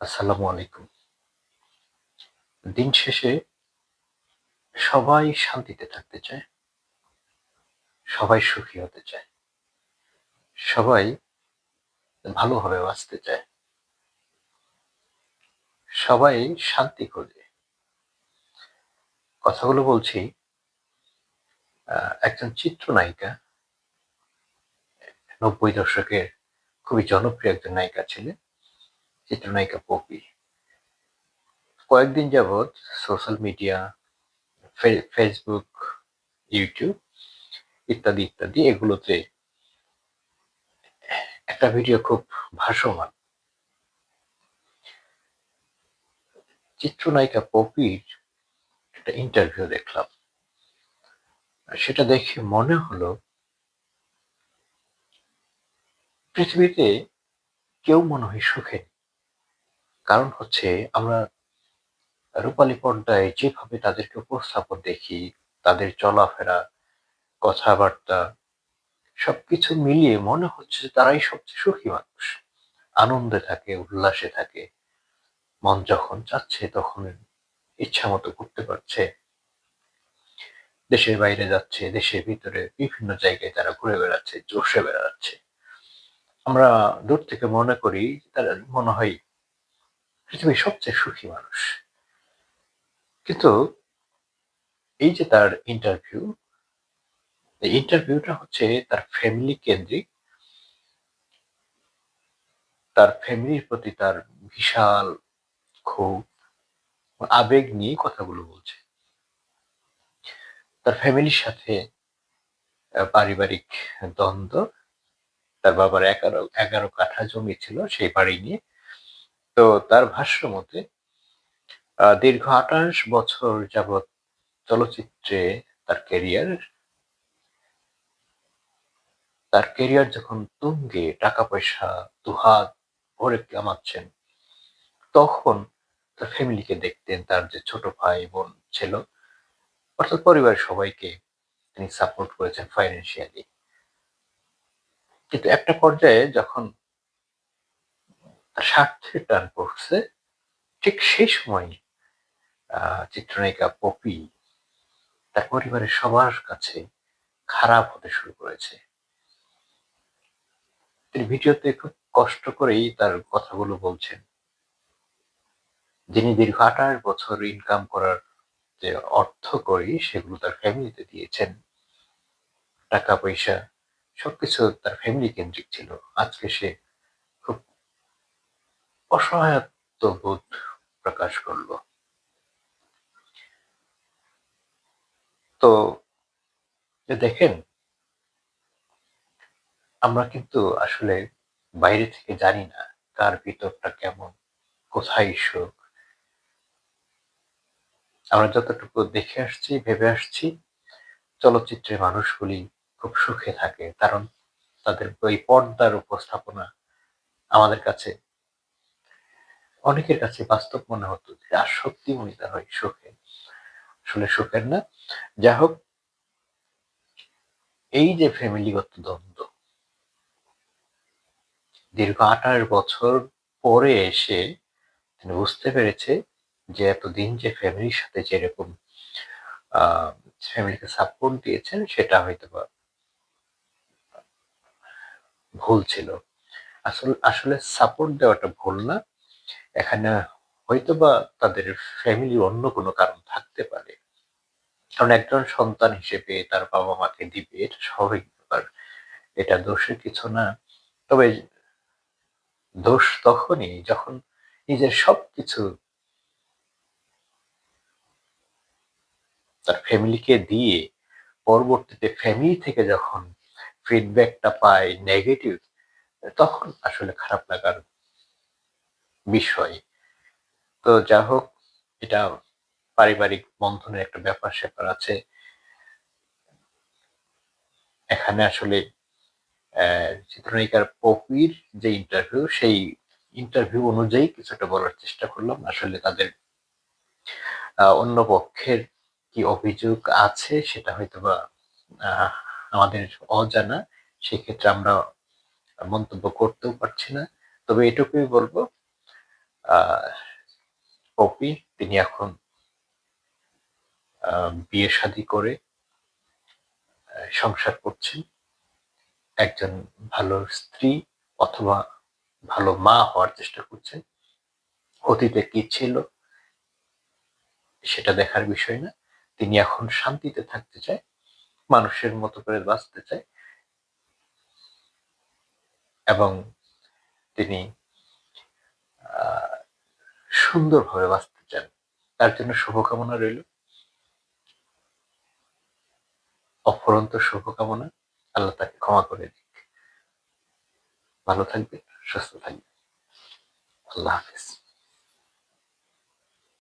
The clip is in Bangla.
আসসালামু আলাইকুম। দিন শেষে সবাই শান্তিতে থাকতে চায়। সবাই সুখী হতে চায়। সবাই ভালোভাবে বাঁচতে চায়। সবাই শান্তি খোঁজে। কথাগুলো বলছি একজন চিত্রনায়িকা ৯০ দশকের খুবই জনপ্রিয় একজন নায়িকা ছিলেন। চিত্রনায়িকা পপি। কয়েকদিন যাবৎ সোশ্যাল মিডিয়া, ফেসবুক, ইউটিউব ইত্যাদি, ইত্যাদি এগুলোতে একটা ভিডিও খুব ভাসমান। চিত্রনায়িকা পপির একটা ইন্টারভিউ দেখলাম। সেটা দেখে মনে হলো পৃথিবীতে কেউ মনে হয় সুখে। কারণ হচ্ছে আমরা রূপালী পর্দায় যেভাবে তাদেরকে উপস্থাপন দেখি, তাদের চলাফেরা, কথাবার্তা সবকিছু মিলিয়ে মনে হচ্ছে যে তারাই সবচেয়ে সুখী মানুষ। আনন্দে থাকে, উল্লাসে থাকে। মন যখন চাচ্ছে তখন ইচ্ছা মতো করতে পারছে। দেশের বাইরে যাচ্ছে, দেশের ভিতরে বিভিন্ন জায়গায় তারা ঘুরে বেড়াচ্ছে, চষে বেড়াচ্ছে। আমরা দূর থেকে মনে করি তারা মনে হয় পৃথিবীর সবচেয়ে সুখী মানুষ। কিন্তু এই যে তার ইন্টারভিউ, ইন্টারভিউটা হচ্ছে তার ফ্যামিলি কেন্দ্রিক। তার ফ্যামিলির প্রতি তার বিশাল ক্ষোভ, আবেগ নিয়ে কথাগুলো বলছে। তার ফ্যামিলির সাথে পারিবারিক দ্বন্দ্ব, তার বাবার ১১ ১১ কাঠা জমি ছিল সেই বাড়ি নিয়ে। তো তার ভাষ্য মতে দীর্ঘ ২৮ বছর যাবৎ চলচ্চিত্রে তার ক্যারিয়ার তার ক্যারিয়ার যখন তুঙ্গে টাকা-পয়সা দুহাত ভরে কামাচ্ছেন, তখন তার ফ্যামিলিকে দেখতেন। তার যে ছোট ভাই-বোন ছিল, অর্থাৎ পরিবারের সবাইকে তিনি সাপোর্ট করেছেন ফাইন্যান্সিয়ালি। কিন্তু একটা পর্যায়ে যখন তার স্বার্থের টান পড়ছে, ঠিক সেই সময় চিত্রনায়িকা পপি তার পরিবারের সবার কাছে খারাপ হতে শুরু করেছে। তিনি ভিডিওতে খুব কষ্ট করেই তার কথাগুলো বলছেন। যিনি দীর্ঘ ২৮ বছর ইনকাম করার যে অর্থকড়ি সেগুলো তার ফ্যামিলিতে দিয়েছেন। টাকা-পয়সা সবকিছু তার ফ্যামিলি কেন্দ্রিক ছিল। আজকে সে অসহায়ত্ব বোধ প্রকাশ করল। তো দেখেন আমরা কিন্তু আসলে বাইরে থেকে জানি না কার ভিতরটা কেমন, কোথায় সুখ। আমরা যতটুকু দেখে আসছি, ভেবে আসছি, চলচ্চিত্রের মানুষগুলি খুব সুখে থাকে। কারণ তাদের ওই পর্দার উপস্থাপনা আমাদের কাছে অনেকের কাছে বাস্তব মনে হতো যে সত্যি মনে হয় সুখে। আসলে সুখের না। যাই হোক, এই যে ফ্যামিলিগত দ্বন্দ্ব, দীর্ঘ ২৮ বছর পরে এসে তিনি বুঝতে পেরেছে যে, এতদিন যে ফ্যামিলির সাথে যেরকম ফ্যামিলিকে সাপোর্ট দিয়েছেন, সেটা হয়তো বা ভুল ছিল। আসল, আসলে সাপোর্ট দেওয়াটা ভুল না। এখানে হয়তোবা তাদের ফ্যামিলির অন্য কোনো কারণ থাকতে পারে। কারণ একজন সন্তান হিসেবে তার বাবা-মাকে দিবে, এটা স্বাভাবিক ব্যাপার। এটা দোষের কিছু না। তবে দোষ তখনই যখন নিজের সবকিছু তার ফ্যামিলিকে দিয়ে পরবর্তীতে ফ্যামিলি থেকে যখন ফিডব্যাকটা পায় নেগেটিভ তখন আসলে খারাপ লাগার বিষয়। তো যা হোক, এটা পারিবারিক বন্ধনের একটা ব্যাপার-স্যাপার আছে। এখানে আসলে চিত্রনায়িকার পপির যে ইন্টারভিউ সেই ইন্টারভিউ অনুযায়ী কিছুটা বলার চেষ্টা করলাম। আসলে তাদের অন্য পক্ষের কি অভিযোগ আছে, সেটা হয়তোবা, আ, আমাদের অজানা। সেক্ষেত্রে আমরা মন্তব্য করতেও পারছি না। তবে এটুকুই বলব পপি তিনি এখন বিয়ে শাদী করে সংসার করছেন। একজন ভালো স্ত্রী অথবা ভালো মা হওয়ার চেষ্টা করছেন। অতীতে কি ছিল সেটা দেখার বিষয় না। তিনি এখন শান্তিতে থাকতে চায় মানুষের মতো করে বাঁচতে চায়। এবং তিনি আহ, সুন্দরভাবে বাঁচতে চান। তার জন্য শুভকামনা রইল। অফরন্ত শুভকামনা। আল্লাহ তাকে ক্ষমা করে দিক। ভালো থাকবে সুস্থ থাকবে আল্লাহ হাফিজ।